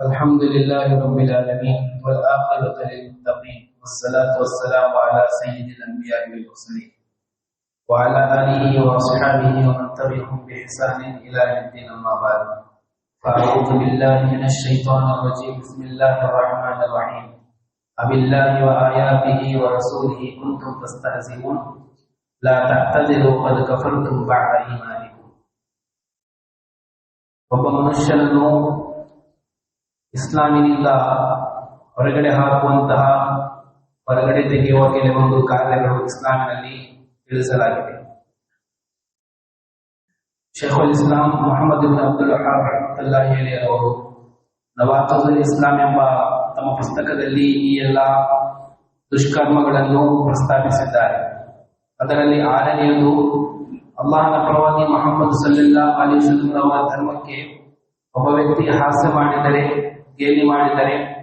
الحمد لله رب العالمين والعاقبة للمتقين والصلاة والسلام على سيد الأنبياء والمرسلين وعلى آله وأصحابه ومن تبعهم بإحسان إلى يوم الدين أما بعد فأعوذ بالله من الشيطان الرجيم بسم الله الرحمن الرحيم أبالله وآياته ورسوله كنتم تستهزئون لا تعتذروا قد كفرتم بعد إيمانكم ಒಬ್ಬ ಮನುಷ್ಯನನ್ನು ಇಸ್ಲಾಮಿನಿಂದ ಹೊರಗಡೆ ಹಾಕುವಂತಹ ಹೊರಗಡೆ ತೆಗೆಯುವ ಕೆಲವೊಂದು ಕಾರ್ಯಗಳು ಇಸ್ಲಾಮಿನಲ್ಲಿ ತಿಳಿಸಲಾಗಿದೆ. ಶೇಖುಲ್ ಇಸ್ಲಾಂ ಮೊಹಮ್ಮದ್ ಅಬ್ದುಲ್ ಅಲೈಹಿ ಅವರು ನವಾತುಲ್ ಇಸ್ಲಾಂ ಎಂಬ ತಮ್ಮ ಪುಸ್ತಕದಲ್ಲಿ ಈ ಎಲ್ಲ ದುಷ್ಕರ್ಮಗಳನ್ನು ಪ್ರಸ್ತಾಪಿಸಿದ್ದಾರೆ. ಅದರಲ್ಲಿ ಆರನೆಯದು, ಅಲ್ಲಾಹನ ಪ್ರವಾದಿ ಮೊಹಮ್ಮದ್ ಸಲ್ಲಾ ಅಲಿ ಅವರ ಧರ್ಮಕ್ಕೆ ಒಬ್ಬ ವ್ಯಕ್ತಿ ಹಾಸ್ಯ ಮಾಡಿದರೆ ಗೇಲಿ ಮಾಡಿದರೆ,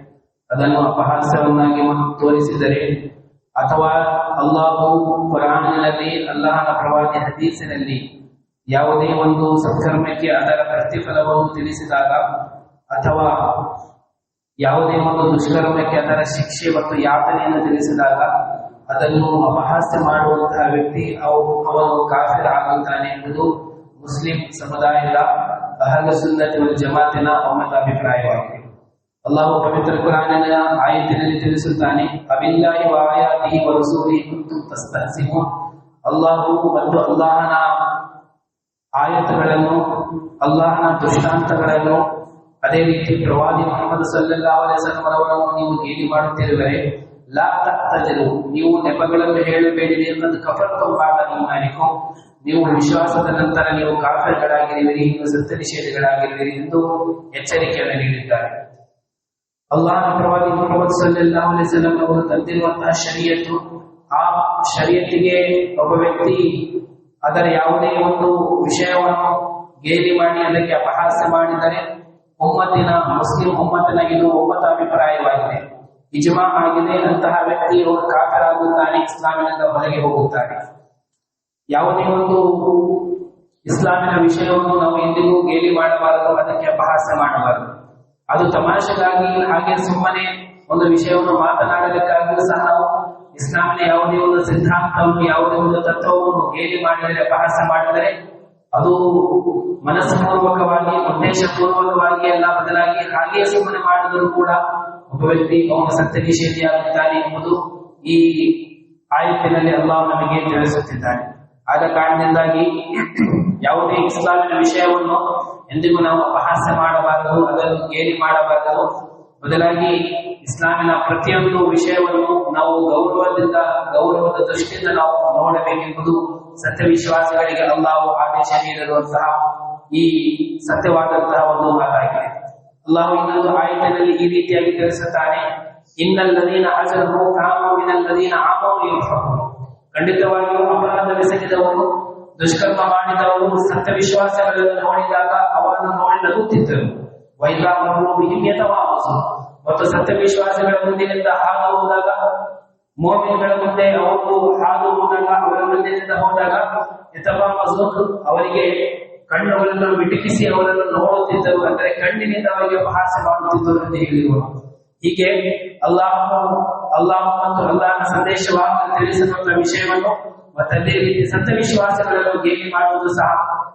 ಅದನ್ನು ಅಪಹಾಸ್ಯವನ್ನಾಗಿ ತೋರಿಸಿದರೆ, ಅಥವಾ ಅಲ್ಲಾಹು ಕುರಾನಿನಲ್ಲಿ, ಅಲ್ಲಾಹನ ಪ್ರವಾದಿ ಹದೀಸಿನಲ್ಲಿ ಯಾವುದೇ ಒಂದು ಸತ್ಕರ್ಮಕ್ಕೆ ಅದರ ಪ್ರತಿಫಲವನ್ನು ತಿಳಿಸಿದಾಗ, ಅಥವಾ ಯಾವುದೇ ಒಂದು ದುಷ್ಕರ್ಮಕ್ಕೆ ಅದರ ಶಿಕ್ಷೆ ಮತ್ತು ಯಾತನೆಯನ್ನು ತಿಳಿಸಿದಾಗ, ಅದನ್ನು ಅಪಹಾಸ್ಯ ಮಾಡುವಂತಹ ವ್ಯಕ್ತಿ ಅವು, ಅವನು ಕಾಫಿರ ಆಗುತ್ತಾನೆ ಎಂಬುದು ಮುಸ್ಲಿಂ ಸಮುದಾಯದ ಅಹಲ ಸುನ್ನತಿ ಜಮಾತಿನ ಅವನ ಅಭಿಪ್ರಾಯವಾಗಿದೆ. ಅಲ್ಲಾಹು ಪವಿತ್ರ ಕುರಾನಿನ ಆಯತಿನಲ್ಲಿ ತಿಳಿಸುತ್ತಾನೆ, ಅಬಿಲ್ಲಾಹಿ ವಾಯಾತಿ ವರಸೂಲಿ ಕುಂತು ತಸ್ತಹಸಿಮು ಅಲ್ಲಾಹು ಮತ್ತು ಅಲ್ಲಾಹನ ಆಯತಗಳನ್ನು ಅಲ್ಲಾಹನ ದೃಷ್ಟಾಂತಗಳನ್ನು ಅದೇ ರೀತಿ ಪ್ರವಾದಿ ಮೊಹಮ್ಮದ್ ವಸಲ್ಲಂ ಅವರನ್ನು ನೀವು ಗೇಲಿ ಮಾಡುತ್ತಿರುವರೆ? ಲಾ ತಜ್ರು ನೀವು ನೆಪಗಳನ್ನು ಹೇಳಬೇಡಿರಿ. ಅನ್ನೋದು ಕಫರ್ತು ಬಾದ ಈಮಾನಿಕಂ ನೀವು ವಿಶ್ವಾಸದ ನಂತರ ನೀವು ಕಾಫರ್ಗಳಾಗಿರುವಿರಿ, ನೀವು ಸತ್ಯ ನಿಷೇಧಗಳಾಗಿರುವಿರಿ ಎಂದು ಎಚ್ಚರಿಕೆಯನ್ನು ನೀಡಿದ್ದಾರೆ. ಅಲ್ಲಾಹನ ಪ್ರವಾದಿ ಮೊಹಮ್ಮದ್ ಸಲ್ಲಲ್ಲಾಹು ಅಲೈಹಿ ವಸಲ್ಲಂ ಅವರು ತಂದಿರುವಂತಹ ಶರೀಯತ್ತು, ಆ ಶರೀಯತ್ತಿಗೆ ಒಬ್ಬ ವ್ಯಕ್ತಿ ಅದರ ಯಾವುದೇ ಒಂದು ವಿಷಯವನ್ನು ಗೇಲಿ ಮಾಡಿ, ಅದಕ್ಕೆ ಅಪಹಾಸ್ಯ ಮಾಡಿದರೆ ಒಮ್ಮತ್ತಿನ ಮುಸ್ಲಿಂ ಒಮ್ಮತ್ತಿನ ಇದು ಒಮ್ಮತ ಅಭಿಪ್ರಾಯವಾಗಿದೆ. ಇಜ್ಮಾ ಆಗಿದೆ, ಅಂತಹ ವ್ಯಕ್ತಿ ಕಾಕರಾಗುತ್ತಾನೆ ಇಸ್ಲಾಮಿನಿಂದ ಹೊರಗೆ ಹೋಗುತ್ತಾನೆ. ಯಾವುದೇ ಒಂದು ಇಸ್ಲಾಮಿನ ವಿಷಯವನ್ನು ನಾವು ಎಂದಿಗೂ ಗೇಲಿ ಮಾಡಬಾರದು, ಅದಕ್ಕೆ ಅಪಹಾಸ್ಯ ಮಾಡಬಾರದು. ಅದು ತಮಾಷೆಗಾಗಿ ಹಾಗೆ ಸುಮ್ಮನೆ ಒಂದು ವಿಷಯವನ್ನು ಮಾತನಾಡಲಿಕ್ಕಾಗಿಯೂ ಸಹ ನಾವು ಇಸ್ಲಾಮಿನ ಯಾವುದೇ ಒಂದು ಸಿದ್ಧಾಂತವನ್ನು, ಯಾವುದೇ ಒಂದು ತತ್ವವನ್ನು ಗೇಲಿ ಮಾಡಿದರೆ ಅಪಹಾಸ ಮಾಡಿದರೆ, ಅದು ಮನಸ್ಸಪೂರ್ವಕವಾಗಿ, ಉದ್ದೇಶಪೂರ್ವಕವಾಗಿ ಎಲ್ಲ ಬದಲಾಗಿ ಹಾಗೆಯೇ ಸುಮ್ಮನೆ ಮಾಡಿದರೂ ಕೂಡ ಒಬ್ಬ ವ್ಯಕ್ತಿ ಅವನ ಸತ್ಯ ನಿಷೇಧಿಯಾಗುತ್ತಾನೆ ಎಂಬುದು ಈ ಆಯತ್ತಿನಲ್ಲಿ ಅಲ್ಲಾಹ್ ನಮಗೆ ತಿಳಿಸುತ್ತಿದ್ದಾನೆ. ಆದ ಕಾರಣದಿಂದಾಗಿ ಯಾವುದೇ ಇಸ್ಲಾಮಿನ ವಿಷಯವನ್ನು ಎಂದಿಗೂ ನಾವು ಅಪಹಾಸ್ಯ ಮಾಡಬಾರದು. ಅದನ್ನು ಗೇಲಿ ಮಾಡಬಾರದು. ಬದಲಾಗಿ ಇಸ್ಲಾಮಿನ ಪ್ರತಿಯೊಂದು ವಿಷಯವನ್ನು ನಾವು ಗೌರವದಿಂದ, ಗೌರವದ ದೃಷ್ಟಿಯಿಂದ ನಾವು ನೋಡಬೇಕೆಂಬುದು ಸತ್ಯ ವಿಶ್ವಾಸಗಳಿಗೆ ಅಲ್ಲಾಹು ಆದೇಶ ನೀಡಿರುವಂತಹ ಈ ಸತ್ಯವಾದಂತಹ ಒಂದು ಮಾತಾಗಿದೆ ಅಲ್ಲಾಹು ಇನ್ನೊಂದು ಆಯತನಲ್ಲಿ ಈ ರೀತಿಯಾಗಿ ತಿಳಿಸುತ್ತಾನೆ, ಇನ್ನಲ್ಲದೀನ ಅಜರು ಕಾಮಿನಲ್ಲದೀನ ಆಮೋ ಖಂಡಿತವಾಗಿಯೂ ಅಪರಾಧವೆಸಗಿದವರು ದುಷ್ಕರ್ಮ ಮಾಡಿದವರು ಸತ್ಯ ವಿಶ್ವಾಸಗಳನ್ನು ನೋಡಿದಾಗ ಅವರನ್ನು ನೋಡಿ ನಗುತ್ತಿದ್ದರು ವೈದ್ಯಾಮರು ಮತ್ತು ಸತ್ಯ ವಿಶ್ವಾಸಗಳ ಮುಂದಿನಿಂದ ಹಾದು ಹೋದಾಗ ಮೋಮಿಗಳ ಮುಂದೆ ಅವರು ಹಾದು ಹೋದಾಗ ಅವರ ಮುಂದಿನಿಂದ ಹೋದಾಗ ಯಥವಾ ಮಸೂದ್ ಅವರಿಗೆ ಕಣ್ಣುಗಳನ್ನು ಮಿಟುಕಿಸಿ ಅವರನ್ನು ನೋಡುತ್ತಿದ್ದರು. ಅಂದರೆ ಕಣ್ಣಿನಿಂದ ಅವರಿಗೆ ಭಾಷೆ ಮಾಡುತ್ತಿದ್ದರು ಎಂದು ಹೇಳಿದರು ಹೀಗೆ ಅಲ್ಲಾಹ ಅಲ್ಲಾಹ ಮತ್ತು ಅಲ್ಲಾಹನ ಸಂದೇಶವಾಗಿ ತಿಳಿಸಿದಂತಹ ವಿಷಯವನ್ನು ಮತ್ತೆ ರೀತಿ ಸತ್ಯ ವಿಶ್ವಾಸಗಳನ್ನು ಗೇಲಿ ಮಾಡುವುದು ಸಹ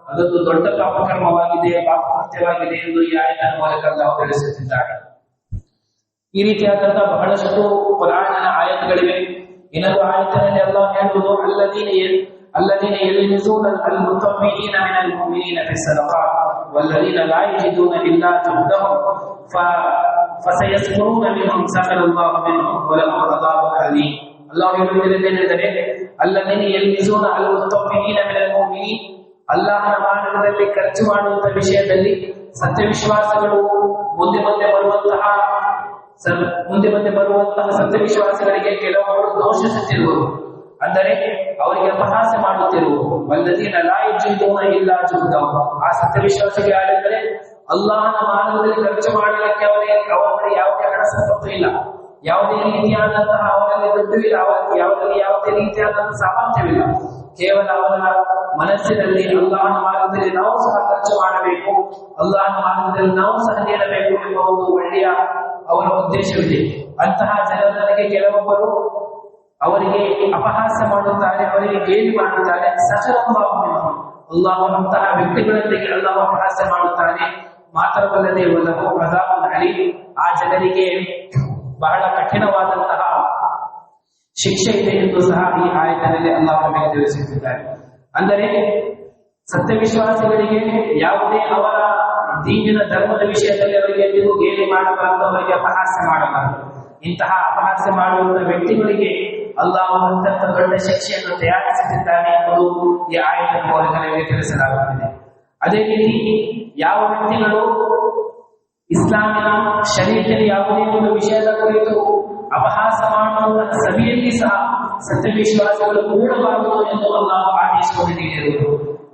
ಅದೊಂದು ದೊಡ್ಡ ಪಾಪಕರ್ಮವಾಗಿದೆ ಪಾಪಕೃತ್ಯವಾಗಿದೆ ಎಂದು ಈ ಆಯತನ ಮೂಲಕ ನಾವು ತಿಳಿಸುತ್ತಿದ್ದಾರೆ ಈ ರೀತಿಯಾದಂತಹ ಬಹಳಷ್ಟು ಪುರಾಣನ ಆಯತಗಳಿವೆ ಇನ್ನೊಂದು ಆಯತನಲ್ಲಿ ಅಲ್ಲ ಹೇಳುವುದು ಅಲ್ಲದೀನ الذين يلمزون المطمئين من المؤمنين في الصدقات والذين لا يجدون الا جهدهم ف فسيسخرون منهم سخر الله منهم ولهم عذاب اليم الله ಹೇಳುವುದೇನೆಂದರೆ ಅಲ್ಲದೇನೆ ಎಲ್ಮಿಸೂನ ಅಲ್ ಮುತ್ತಮಿನೀನ ಮಿನಲ್ ಮುಮಿನೀನ್ ಅಲ್ಲಾಹನ ಮಾರ್ಗದಲ್ಲಿ ಖರ್ಚು ಮಾಡುವಂತ ವಿಷಯದಲ್ಲಿ ಸತ್ಯ ವಿಶ್ವಾಸಗಳು ಮುಂದೆ ಮುಂದೆ ಬರುವಂತಹ ಮುಂದೆ ಮುಂದೆ ಬರುವಂತಹ ಸತ್ಯ ವಿಶ್ವಾಸಗಳಿಗೆ ಕೆಲವರು ದೋಷಿಸುತ್ತಿರುವರು ಅಂದರೆ ಅವರಿಗೆ ಅಪಹಾಸ್ಯ ಮಾಡುತ್ತಿರುವುದು ವಲ್ಲದೀನ ಲಾಯಿಜುದೂನ ಇಲ್ಲ ಜುಗ್ದವು ಆ ಸತ್ಯ ವಿಶ್ವಾಸಕ್ಕೆ ಯಾರೆಂದರೆ ಅಲ್ಲಾಹನ ಮಾರ್ಗದಲ್ಲಿ ಖರ್ಚು ಮಾಡಲಿಕ್ಕೆ ಅವರಿಗೆ ಅವರಲ್ಲಿ ಯಾವುದೇ ಹಣ ಸಂಪತ್ತು ಇಲ್ಲ. ಯಾವುದೇ ರೀತಿಯಾದಂತಹ ಅವರಲ್ಲಿ ದುಡ್ಡು ಇಲ್ಲ. ಅವರಲ್ಲಿ ಯಾವುದೇ ರೀತಿಯಾದಂತಹ ಸಾಮರ್ಥ್ಯವಿಲ್ಲ. ಕೇವಲ ಅವರ ಮನಸ್ಸಿನಲ್ಲಿ ಅಲ್ಲಾಹನ ಮಾರ್ಗದಲ್ಲಿ ನಾವು ಸಹ ಖರ್ಚು ಮಾಡಬೇಕು. ಅಲ್ಲಾಹನ ಮಾರ್ಗದಲ್ಲಿ ನಾವು ಸಹ ನೀಡಬೇಕು ಎಂಬ ಒಂದು ಒಳ್ಳೆಯ ಅವರ ಉದ್ದೇಶವಿದೆ. ಅಂತಹ ಜನರಿಗೆ ಕೆಲವೊಬ್ಬರು ಅವರಿಗೆ ಅಪಹಾಸ್ಯ ಮಾಡುತ್ತಾರೆ, ಅವರಿಗೆ ಗೇಲಿ ಮಾಡುತ್ತಾರೆ. ಸಚರವಾಗುವ ಅಲ್ಲಾಹನಂತಹ ವ್ಯಕ್ತಿಗಳೊಂದಿಗೆ ಅಲ್ಲಾಹ ಅಪಹಾಸ್ಯ ಮಾಡುತ್ತಾನೆ. ಮಾತ್ರವಲ್ಲದೆ ಪ್ರಧಾನ ಅಲಿ ಆ ಜನರಿಗೆ ಬಹಳ ಕಠಿಣವಾದಂತಹ ಶಿಕ್ಷೆ ಇದೆ ಎಂದು ಸಹ ಈ ಆಯತನಲ್ಲಿ ಅಲ್ಲಾಹ ನಮಗೆ ತಿಳಿಸುತ್ತಿದ್ದಾರೆ ಅಂದರೆ ಸತ್ಯವಿಶ್ವಾಸಿಗಳಿಗೆ ಯಾವುದೇ ಅವರ ದೀನಿನ ಧರ್ಮದ ವಿಷಯದಲ್ಲಿ ಅವರಿಗೆ ನೀವು ಗೇಲಿ ಮಾಡಬಾರದು, ಅವರಿಗೆ ಅಪಹಾಸ್ಯ ಮಾಡಬಾರದು. ಇಂತಹ ಅಪಹಾಸ್ಯ ಮಾಡುವಂತಹ ವ್ಯಕ್ತಿಗಳಿಗೆ ಅಲ್ಲಾಹು ಅತ್ಯಂತ ದೊಡ್ಡ ಶಿಕ್ಷೆಯನ್ನು ತಯಾರಿಸುತ್ತಿದ್ದಾನೆ ಎಂಬುದು ಈ ಆಯತ ಮೂಲಕ ನಮಗೆ ತಿಳಿಸಲಾಗುತ್ತದೆ. ಅದೇ ರೀತಿ ಯಾವ ವ್ಯಕ್ತಿಗಳು ಇಸ್ಲಾಮಿನ ಶರೀರದಲ್ಲಿ ಯಾವುದೇ ಒಂದು ವಿಷಯದ ಕುರಿತು ಅಪಹಾಸ ಮಾಡುವಂತಹ ಸಭೆಯಲ್ಲಿ ಸಹ ಸತ್ಯವಿಶ್ವಾಸಗಳು ಕೂಡಬಾರದು ಎಂದು ಅಲ್ಲಾಹು ಆದೇಶವನ್ನು ನೀಡಿರುವುದು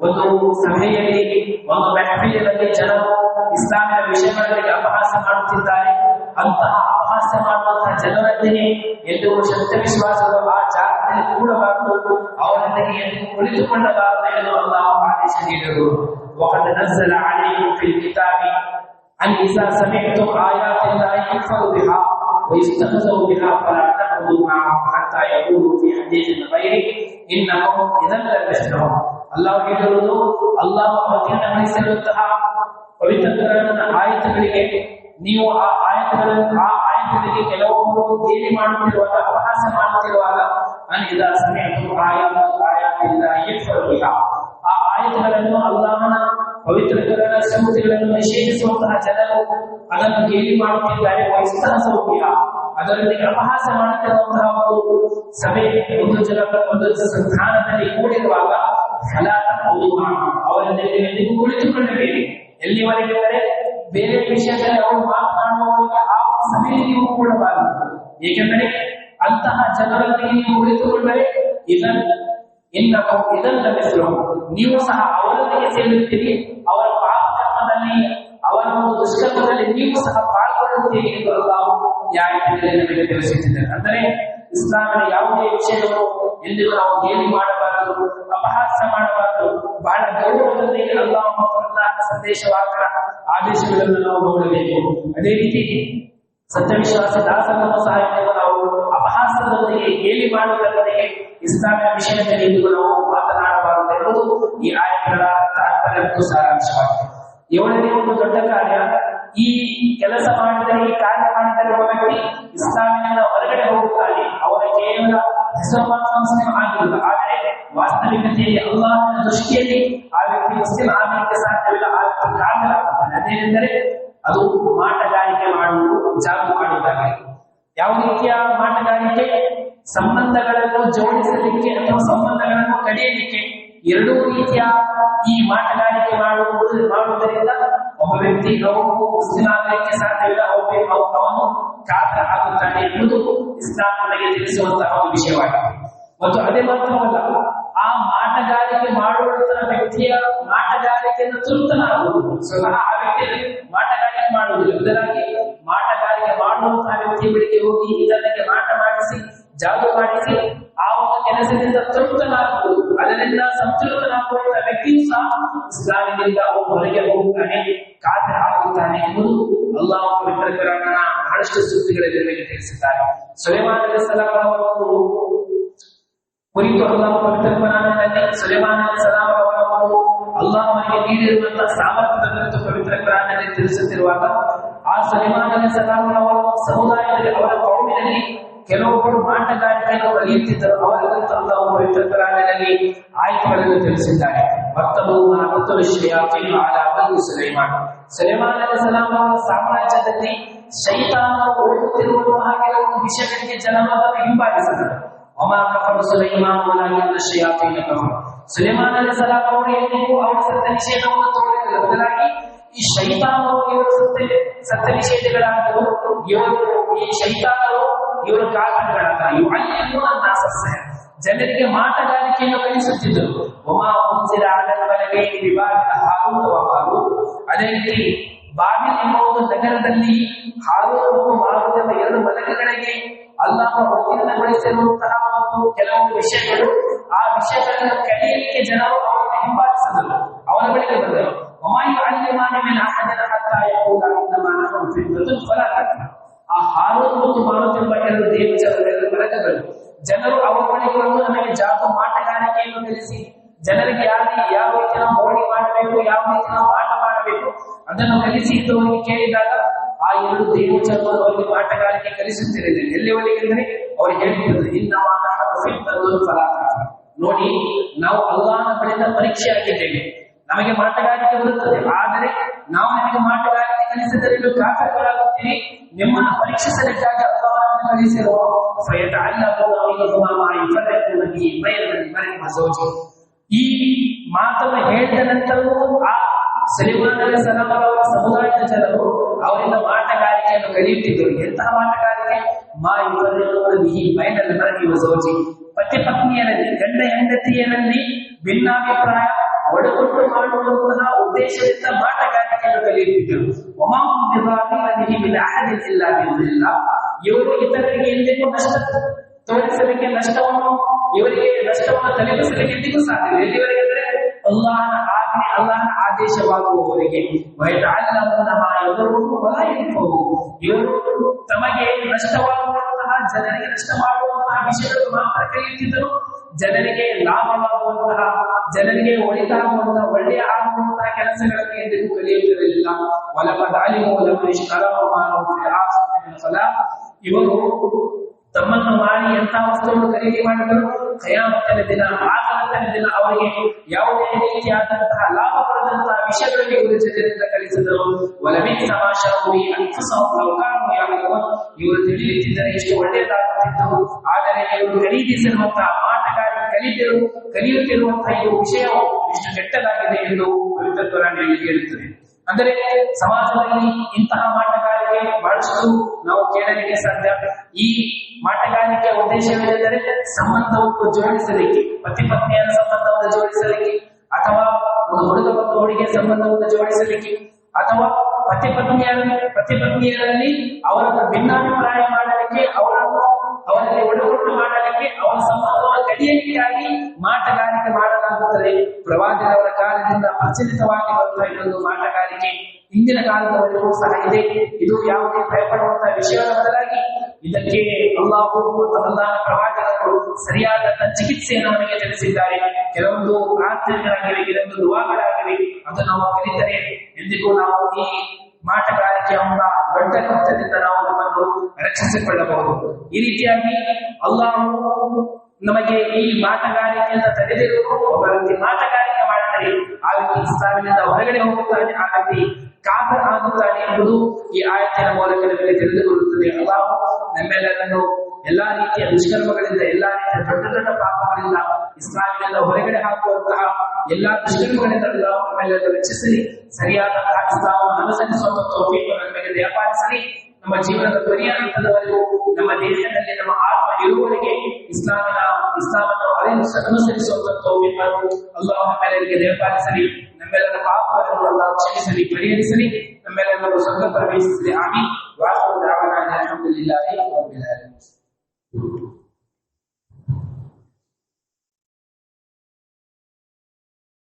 ಒಂದು ಸಭೆಯಲ್ಲಿ ಒಂದು ಮೆಹಫಿಲಿನಲ್ಲಿ ಜನರು ಇಸ್ಲಾಮಿನ ವಿಷಯಗಳಲ್ಲಿ ಅಪಹಾಸ ಮಾಡುತ್ತಿದ್ದಾರೆ ಅಂತಹ ಅಪಹಾಸ ಮಾಡುವಂತಹ ಜನರೊಂದಿಗೆ ಎಂದು ಸತ್ಯವಿಶ್ವಾಸಗಳು ಆ ಜಾಗದಲ್ಲಿ ಕೂಡಬಾರದು ಅವರೊಂದಿಗೆ ಎಂದು ಕುಳಿತುಕೊಳ್ಳಬಾರದು ಎಂದು ಅಲ್ಲಾಹು ಆದೇಶ ನೀಡಿರುವುದು وقد نزل عليكم في الكتاب أن إذا سمعتم آيات الله يكفر بها ويستهزأ بها فلا تأخذوا معهم حتى يقولوا في حديث غيره إنهم إذا لمثلهم ಅಲ್ಲಾಹ್ ಹೇಳಿರುವುದು ಅಲ್ಲಾಹ್ ಅಧೀನಗೊಳಿಸಿರುವಂತಹ ಪವಿತ್ರ ಗ್ರಂಥದ ಆಯತಗಳಿಗೆ ನೀವು ಆ ಆಯತಗಳನ್ನು ಆ ಆಯತಗಳಿಗೆ ಕೆಲವೊಬ್ಬರು ಗೇಲಿ ಮಾಡುತ್ತಿರುವಾಗ ಅಪಹಾಸ ಮಾಡುತ್ತಿರುವಾಗ ಅನಿದ ಸಮಯತ್ತು ಆಯಾತ ಆಯಾತಿಲ್ಲ ಏರ್ಪಡುವಿಲ್ಲ ಆ ಆಯತಗಳನ್ನು ಅಲ್ಲಾಹನ ಪವಿತ್ರ ಜನರ ಸಂಗತಿಗಳನ್ನು ನಿಷೇಧಿಸುವಂತಹ ಜನರು ಅದನ್ನು ಗೇಲಿ ಮಾಡುತ್ತಿದ್ದಾರೆ. ವಹಿಸ್ತಾ ಸೌಖ್ಯ ಅದರಲ್ಲಿ ಅಪಹಾಸ ಮಾಡುತ್ತಿರುವಂತಹ ಒಂದು ಸಭೆ, ಒಂದು ಜನ, ಒಂದು ಸ್ಥಾನದಲ್ಲಿ ಕೂಡಿರುವಾಗ ಫಲ ಅವರೊಂದಿಗೆ ನೀವು ಕುಳಿತುಕೊಳ್ಳಬೇಡಿ. ಎಲ್ಲಿವರೆಗೆಂದರೆ ಬೇರೆ ವಿಷಯದಲ್ಲಿ ಅವರು ಮಾತನಾಡುವವರಿಗೆ ಆ ಸಭೆಯಲ್ಲಿ ನೀವು ಕೂಡಬಾರದು. ಏಕೆಂದರೆ ಅಂತಹ ಜನರೊಂದಿಗೆ ನೀವು ಕುಳಿತುಕೊಂಡರೆ ಇದನ್ನು ಇನ್ನು ಇದನ್ನು ಲಭಿಸಲು ನೀವು ಸಹ ಅವರೊಂದಿಗೆ ಸೇರುತ್ತೀರಿ. ಅವರ ಪಾಪಕರ್ಮದಲ್ಲಿ, ಅವರ ಒಂದು ದುಷ್ಕರ್ಮದಲ್ಲಿ ನೀವು ಸಹ ಪಾಲ್ಗೊಳ್ಳುತ್ತೀರಿ ಎಂದು ಅಲ್ಲಾಹು ನ್ಯಾಯದಲ್ಲಿ ನಮಗೆ ತಿಳಿಸುತ್ತಿದ್ದಾರೆ ಅಂದರೆ, ಇಸ್ಲಾಮಿನ ಯಾವುದೇ ವಿಷಯವನ್ನು ಎಂದಿಗೂ ನಾವು ಗೇಲಿ ಮಾಡಬಾರದು, ಅಪಹಾಸ್ಯ ಮಾಡಬಾರದು, ಬಹಳ ಗೌರವದಲ್ಲಿ ಅಲ್ಲಾಹ್ ಮತ್ತು ಸಂದೇಶವಾಹಕರ ಆದೇಶಗಳನ್ನು ನಾವು ನೋಡಬೇಕು. ಅದೇ ರೀತಿ ಸತ್ಯವಿಶ್ವಾಸ ದಾಸರನ್ನು ಸಹ ನಾವು ಅಪಹಾಸ್ಯದೊಂದಿಗೆ ಗೇಲಿ ಮಾಡುವುದಲ್ಲದೆ ಇಸ್ಲಾಮಿನ ವಿಷಯದಲ್ಲಿ ಇಂದು ನಾವು ಮಾತನಾಡಬಾರದು ಎಂಬುದು ಈ ಆಯ್ಕೆಗಳ ತಾತ್ಪರ್ಯ ಮತ್ತು ಸಾರಾಂಶವಾಗಿದೆ. ಏಳನೇ ಒಂದು ದೊಡ್ಡ ಕಾರ್ಯ, ಈ ಕೆಲಸ ಮಾಡಿದರೆ, ಈ ಕಾರ್ಯ ಮಾಡಿದರೆ ಒಬ್ಬ ವ್ಯಕ್ತಿ ಇಸ್ಲಾಮಿನಿಂದ ಹೊರಗಡೆ ಹೋಗುತ್ತಾನೆ. ಅವರ ಕೇವಲ ಹೆಸರು ಮಾತ್ರ ಆಗಿರುವುದು ಆದರೆ ವಾಸ್ತವಿಕತೆಯಲ್ಲಿ ಅಲ್ಲಾಹನ ದೃಷ್ಟಿಯಲ್ಲಿ ಆ ವ್ಯಕ್ತಿ ಮುಸ್ಲಿಂ ಆಗಲಿಕ್ಕೆ ಸಾಧ್ಯವಿಲ್ಲ. ಆ ವ್ಯಕ್ತಿ ಕಾರಣ ಅದೇನೆಂದರೆ ಅದು ಮಾಟಗಾರಿಕೆ ಮಾಡುವುದು ಜಾಗು ಮಾಡುವುದಾಗಿದೆ ಯಾವ ರೀತಿಯ ಮಾಟಗಾರಿಕೆ ಸಂಬಂಧಗಳನ್ನು ಜೋಡಿಸಲಿಕ್ಕೆ ಅಥವಾ ಸಂಬಂಧಗಳನ್ನು ಕಡಿಯಲಿಕ್ಕೆ ಎರಡೂ ರೀತಿಯ ಈ ಮಾಟಗಾರಿಕೆ ಮಾಡುವುದು ಮಾಡುವುದರಿಂದ ಒಬ್ಬ ವ್ಯಕ್ತಿ ನೋವು ಮುಸ್ಲಿಂ ಆಗಲಿಕ್ಕೆ ಸಾಧ್ಯವಿಲ್ಲ. ಒಬ್ಬ ಅವನು ಕಾತರ ಆಗುತ್ತಾನೆ ಎಂಬುದು ಇಸ್ಲಾಂ ನಮಗೆ ತಿಳಿಸುವಂತಹ ಒಂದು ವಿಷಯವಾಗಿದೆ. ಮತ್ತು ಅದೇ ಮಾತ್ರವಲ್ಲ ಆ ಮಾಟಗಾರಿಕೆ ಮಾಡುವಂತಹ ವ್ಯಕ್ತಿಯ ಮಾಟಗಾರಿಕೆಯನ್ನು ತೃಪ್ತನಾಗುವುದು ಸ್ವತಃ ಆ ವ್ಯಕ್ತಿಯಲ್ಲಿ ಮಾಟಗಾರಿಕೆ ಮಾಡುವುದು. ಬದಲಾಗಿ ಮಾಟಗಾರಿಕೆ ಮಾಡುವಂತಹ ವ್ಯಕ್ತಿ ಬಳಿಗೆ ಹೋಗಿ ಇದಕ್ಕೆ ಮಾಟ ಮಾಡಿಸಿ ಜಾಗೃತ ಮಾಡಿಸಿ, ಆ ಒಂದು ಕೆಲಸದಿಂದ ತೃಪ್ತನಾಗುವುದು. ಅದರಿಂದ ಸಂತೃಪ್ತನಾಗುವಂತಹ ವ್ಯಕ್ತಿಯು ಸಹ ಇಸ್ಲಾಮಿನಿಂದ ಹೊರಗೆ ಹೋಗುತ್ತಾನೆ ಕಾತರ ಆಗುತ್ತಾನೆ ಎಂಬುದು ಅಲ್ಲಾಹ್ ಪವಿತ್ರ ಕರಾಣ ಬಹಳಷ್ಟು ಸುದ್ದಿಗಳಲ್ಲಿ ನಮಗೆ ತಿಳಿಸಿದ್ದಾರೆ. ಸುಲೇಮಾನ ಸಲಾಂ ಅವರು ಕುರಿತು ಅಲ್ಲಾಹ್ ಪವಿತ್ರ ಕುರಾನಿನಲ್ಲಿ ಸುಲೇಮಾನ ಸಲಾಂ ಅವರು ಅಲ್ಲಾಹ್ ನೀಡಿರುವಂತಹ ಸಾಮರ್ಥ್ಯದ ಪವಿತ್ರ ಕುರಾನಿನಲ್ಲಿ ತಿಳಿಸುತ್ತಿರುವಾಗ ಆ ಸುಲೇಮಾನ ಸಲಾಂ ಅವರ ಸಮುದಾಯದಲ್ಲಿ ಅವರ ಕೌಮಿನಲ್ಲಿ ಕೆಲವೊಬ್ಬರು ಮಾಟಗಾರಿಕೆಯನ್ನು ಕಲಿಯುತ್ತಿದ್ದರು ಅವರಿಗಂತ ಅಲ್ಲಾಹ್ ಪವಿತ್ರ ಕುರಾನಿನಲ್ಲಿ ಆಯ್ಕೆಗಳನ್ನು ತಿಳಿಸಿದ್ದಾರೆ. ಭಕ್ತರು ಮತ್ತೊಂದು ವಿಷಯ ಸುಲೇಮಾನ್. ಸುಲೈಮಾನ್ ಅಲಿ ಸಲಾಂ ಅವರ ಸಾಮ್ರಾಜ್ಯದಲ್ಲಿ ಶೈತಾನ ಓಡುತ್ತಿರುವಂತಹ ಕೆಲವು ವಿಷಯಗಳಿಗೆ ಜನರನ್ನು ಹಿಂಬಾಲಿಸಿದರು. ಸುಲೇಮಾನ್ ಅಲಿ ಸಲಾಂ ಅವರು ಎಂದಿಗೂ ಅವರ ಸತ್ಯ ನಿಷೇಧವನ್ನು ಬದಲಾಗಿ ಈ ಶೈತಾನರು ಇವರು ಸತ್ಯ ಸತ್ಯ ನಿಷೇಧಗಳಾದರು ಇವರು ಈ ಶೈತಾನರು ಇವರು ಕಾರಣಗಳಾದ ಇವು ಅಲ್ಲಿಯೂ ಸಸ್ಯ ಜನರಿಗೆ ಮಾಟಗಾರಿಕೆಯನ್ನು ಕಲಿಸುತ್ತಿದ್ದರು ಒಮಾ ಮುಂಜಿರ ಅಡಲ್ವರೆಗೆ ವಿಭಾಗದ ಅದೇ ರೀತಿ ಬಾಬಿ ಎಂಬುದು ನಗರದಲ್ಲಿ ಹಾಲು ಮತ್ತು ಮಾರುತದ ಎರಡು ಮಲಕಗಳಿಗೆ ಅಲ್ಲಾಹ ವಿಕೀರ್ಣಗೊಳಿಸಿರುವಂತಹ ಒಂದು ಕೆಲವೊಂದು ವಿಷಯಗಳು, ಆ ವಿಷಯಗಳನ್ನು ಕಲಿಯಲಿಕ್ಕೆ ಜನರು ಅವರನ್ನು ಹಿಂಬಾಲಿಸಲಿಲ್ಲ ಅವನ ಬಳಿಗೆ ಬಂದರು. ಒಮಾಯಿ ನಹು ಫಿತ್ನತುನ್ ಫಲಾ ತಕ್ಫರ್. ಆ ಹಾರೋದು ಮತ್ತು ಮಾರುತ್ ಎಂಬ ಎರಡು ದೇವಚರಗಳು ಬೆಳಕುಗಳು ಜನರು ಅವರ ಬಳಿಗೆ ಬಂದು ನಮಗೆ ಜಾದು ಮಾಟಗಾರಿಕೆಯನ್ನು ತಿಳಿಸಿ, ಜನರಿಗೆ ಯಾರು ಯಾವ ರೀತಿ ನಾವು ಮೋಡಿ ಮಾಡಬೇಕು, ಯಾವ ರೀತಿ ನಾವು ಆಟ ಮಾಡಬೇಕು, ಅದನ್ನು ಕಲಿಸಿ ಇದ್ದವರಿಗೆ ಕೇಳಿದಾಗ ಆ ಎರಡು ದೇವಚರ್ಮರು ಅವರಿಗೆ ಮಾಟಗಾರಿಕೆ ಕಲಿಸುತ್ತಿರಲಿಲ್ಲ ಎಲ್ಲಿವರೆಗೆ ಅಂದರೆ ಅವರು ಹೇಳಿದ್ರು ಇನ್ನವಾದ ಫಲ ನೋಡಿ, ನಾವು ಅಲ್ಲಾನ ಬಳಿಯಿಂದ ಪರೀಕ್ಷೆ ಆಗಿದ್ದೇವೆ. ನಮಗೆ ಮಾಟಗಾರಿಕೆ ಬರುತ್ತದೆ. ಆದರೆ ನಾವು ನಿಮಗೆ ಮಾಟಗಾರಿಕೆ ಕಲಿಸಿದರೆ ನೀವು ಕಾಕರಗಳಾಗುತ್ತೀರಿ ನಿಮ್ಮನ್ನು ಪರೀಕ್ಷಿಸಲಿಕ್ಕಾಗಿ ಅಲ್ಲಾಹನನ್ನು ಕಲಿಸಿರುವ ಈ ಮಾತನ್ನು ಹೇಳಿದ ನಂತರವೂ ಆ ಸಲಿಮಾನ್ ಅಲಿ ಸಲಾಂ ಅವರ ಸಮುದಾಯದ ಜನರು ಅವರಿಂದ ಮಾಟಗಾರಿಕೆಯನ್ನು ಕಲಿಯುತ್ತಿದ್ದರು. ಎಂತಹ ಮಾಟಗಾರಿಕೆ ಮಾ ಇವರಿಹಿ ಮೈನಲ್ ಮರಗಿ ಸೋಜಿ ಪತಿ ಪತ್ನಿಯರಲ್ಲಿ ಗಂಡ ಹೆಂಡತಿಯರಲ್ಲಿ ಭಿನ್ನಾಭಿಪ್ರಾಯ, ಒಡಗೊಟ್ಟು ಮಾಡುವಂತಹ ಉದ್ದೇಶದಿಂದ ಮಾಟಗಾರಿಕೆಯನ್ನು ಕಲಿಯುತ್ತಿದ್ದರು. ಒಮಾಂ ಬಿರಾದಿಹಿ ಬಿಲ್ ಅಹದಿಲ್ ಇಲ್ಲಾ ಬಿಲ್ಲಾಹ್. ಇವರು ಇತರರಿಗೆ ಎಂದಿಗೂ ನಷ್ಟ ತೋರಿಸಲಿಕ್ಕೆ ನಷ್ಟವನ್ನು, ಇವರಿಗೆ ನಷ್ಟವನ್ನು ತಲುಪಿಸಲಿಕ್ಕೆ ಎಂದಿಗೂ ಸಾಧ್ಯ ಎಲ್ಲಿವರೆಗೆ ಅಂದರೆ ಅಲ್ಲಾಹನ ಆಜ್ಞೆ, ಅಲ್ಲಾಹನ ಆದೇಶವಾಗುವವರಿಗೆ ಇವರು ತಮಗೆ ನಷ್ಟವಾಗುವಂತಹ, ಜನರಿಗೆ ನಷ್ಟ ಮಾಡುವಂತಹ ವಿಷಯಗಳು ಮಾತ್ರ ಕಲಿಯುತ್ತಿದ್ದರು ಜನರಿಗೆ ಲಾಭವಾಗುವಂತಹ, ಜನರಿಗೆ ಒಳಿತಾಗುವಂತಹ, ಒಳ್ಳೆಯ ಆಗುವಂತಹ ಕೆಲಸಗಳನ್ನು ಎಂದಿಗೂ ಕಲಿಯುತ್ತಿರಲಿಲ್ಲ. ಒಲಪದ ಅಲಿಮು ಇವರು ತಮ್ಮನ್ನು ಮಾಡಿ ಎಂತಹ ವಸ್ತುವನ್ನು ಖರೀದಿ ಮಾಡಿದರು ಕಯಾಮತ್ತನ ದಿನ ಆತನ ದಿನ ಅವರಿಗೆ ಯಾವುದೇ ರೀತಿಯಾದಂತಹ ಲಾಭ ಪಡೆದಂತಹ ವಿಷಯಗಳಿಗೆ ಇವರು ಜನರಿಂದ ಕಲಿಸಿದರು. ಒಲಮಿ ಯಾವುದೋ ಇವರು ತಿಳಿಯುತ್ತಿದ್ದರೆ ಎಷ್ಟು ಒಳ್ಳೆಯದಾಗುತ್ತಿತ್ತು. ಆದರೆ ಇವರು ಖರೀದಿಸಿರುವಂತಹ ಮಾಟಗಾರಿ ಕಲಿತಿರು, ಕಲಿಯುತ್ತಿರುವಂತಹ ಈ ವಿಷಯವು ಎಷ್ಟು ಕೆಟ್ಟದಾಗಿದೆ ಎಂದು ಪವಿತ್ರ ಪುರಾಣಿಯಲ್ಲಿ ಹೇಳುತ್ತದೆ. ಅಂದರೆ ಸಮಾಜದಲ್ಲಿ ಇಂತಹ ಮಾಟಗಾರಿಕೆ ಬಹಳಷ್ಟು ನಾವು ಕೇಳಲಿಕ್ಕೆ ಸಾಧ್ಯ. ಈ ಮಾಟಗಾರಿಕೆಯ ಉದ್ದೇಶವೇನೆಂದರೆ ಸಂಬಂಧವನ್ನು ಜೋಡಿಸಲಿಕ್ಕೆ ಪತಿ ಪತ್ನಿಯರ ಸಂಬಂಧವನ್ನು ಜೋಡಿಸಲಿಕ್ಕೆ, ಅಥವಾ ಒಂದು ಹುಡುಗ ಮತ್ತು ಹುಡುಗಿಯ ಸಂಬಂಧವನ್ನು ಜೋಡಿಸಲಿಕ್ಕೆ, ಅಥವಾ ಪತಿ ಪತ್ನಿಯರ ಪತಿ ಪತ್ನಿಯರಲ್ಲಿ ಅವರನ್ನು ಭಿನ್ನಾಭಿಪ್ರಾಯ ಮಾಡಲಿಕ್ಕೆ, ಅವರನ್ನು ಅವರಲ್ಲಿ ಒಡಗೊಟ್ಟು ಮಾಡಲಿಕ್ಕೆ, ಅವರ ಸಂಬಂಧವನ್ನು ಕಡಿಯಲಿಕ್ಕಾಗಿ ಮಾಟಗಾರಿಕೆ ಮಾಡಲಾಗುತ್ತದೆ ಪ್ರವಾದಿಯವರ ಕಾಲದಿಂದ ಪ್ರಚಲಿತವಾಗಿ ಬರುವ ಇನ್ನೊಂದು ಮಾಟಗಾರಿಕೆ ಹಿಂದಿನ ಕಾಲದವರೆಗೂ ಸಹ ಇದೆ. ಇದು ಯಾವುದೇ ಭಯಪಡುವಂತಹ ವಿಷಯದ ಬದಲಾಗಿ ಇದಕ್ಕೆ ಅಲ್ಲಾಹು ಅಲ್ಲಾಹ ಪ್ರವಾಚಕರು ಸರಿಯಾದ ಚಿಕಿತ್ಸೆಯನ್ನು ನಮಗೆ ತಿಳಿಸಿದ್ದಾರೆ. ಕೆಲವೊಂದು ಪ್ರಾರ್ಥನೆಗಳಾಗಿವೆ, ಕೆಲವೊಂದು ದುವಾಗಳಾಗಿವೆ. ಅದು ನಾವು ಕಲಿತರೆ ಎಂದಿಗೂ ನಾವು ಈ ಮಾಟಗಾರಿಕೆ ಎಂಬ ದೊಡ್ಡ ಕೃತ್ಯದಿಂದ ನಾವು ನಮ್ಮನ್ನು ರಕ್ಷಿಸಿಕೊಳ್ಳಬಹುದು. ಈ ರೀತಿಯಾಗಿ ಅಲ್ಲಾಹು ನಮಗೆ ಈ ಮಾಟಗಾರಿಕೆಯಿಂದ ತಡೆದಿರುವುದು ಒಬ್ಬ ಮಾಟಗಾರಿಕೆ ಮಾಡಿದರೆ ಆ ವ್ಯಕ್ತಿ ಇಸ್ಲಾಮಿನಿಂದ ಹೊರಗಡೆ ಹೋಗುತ್ತಾನೆ, ಆ ವ್ಯಕ್ತಿ ಕಾಫರ್ ಆಗುತ್ತಾನೆ ಎಂಬುದು ಈ ಆಯತಿನ ಮೂಲಕ ನಮಗೆ ತಿಳಿದುಕೊಳ್ಳುತ್ತದೆ. ಅಲ್ಲಾಹು ನಮ್ಮೆಲ್ಲರನ್ನು ಎಲ್ಲಾ ರೀತಿಯ ದುಷ್ಕರ್ಮಗಳಿಂದ, ಎಲ್ಲಾ ರೀತಿಯ ದೊಡ್ಡ ದೊಡ್ಡ ಪಾಪಗಳಿಂದ ಇಸ್ಲಾಮಿನಿಂದ ಹೊರಗಡೆ ಹಾಕುವಂತಹ ಎಲ್ಲಾ ದುಷ್ಕರ್ಮಗಳಿಂದ ಅಲ್ಲಾಹು ನಮ್ಮೆಲ್ಲರನ್ನು ರಚಿಸಲಿ ಸರಿಯಾದ ಇಸ್ಲಾಮವನ್ನು ಅನುಸರಿಸುವಂತಹ ತೌಫೀಕನ್ನು ನಮಗೆ ದಯಪಾಲಿಸಲಿ. ನಮ್ಮ ಜೀವನದ ಕೊನೆಯ ಹಂತದವರೆಗೂ ನಮ್ಮ ದೇಶದಲ್ಲಿ ನಮ್ಮ ಆತ್ಮ ಇರುವವರೆಗೆ ಇಸ್ಲಾಮಿನ ಇಸ್ಲಾಮನ್ನು ಅರಿಸ ಅನುಸರಿಸುವಂತ ತೌಫೀಕನ್ನು ಅಲ್ಲಾಹ್ ನಮ್ಮೆಲ್ಲರಿಗೆ ದಯಪಾಲಿಸಲಿ ನಮ್ಮೆಲ್ಲರ ಪಾಪಗಳನ್ನು ಅಲ್ಲಾಹ್ ಕ್ಷಮಿಸಲಿ ಪರಿಹರಿಸಲಿ ನಮ್ಮೆಲ್ಲರನ್ನು ಸ್ವರ್ಗ ಪ್ರವೇಶಿಸಲಿ ಆಮೀನ್ ವಾಸ್ತು ದಾವನ ಅಲ್ಹಮ್ದುಲಿಲ್ಲಾಹಿ ರಬ್ಬಿಲ್ ಆಲಮೀನ್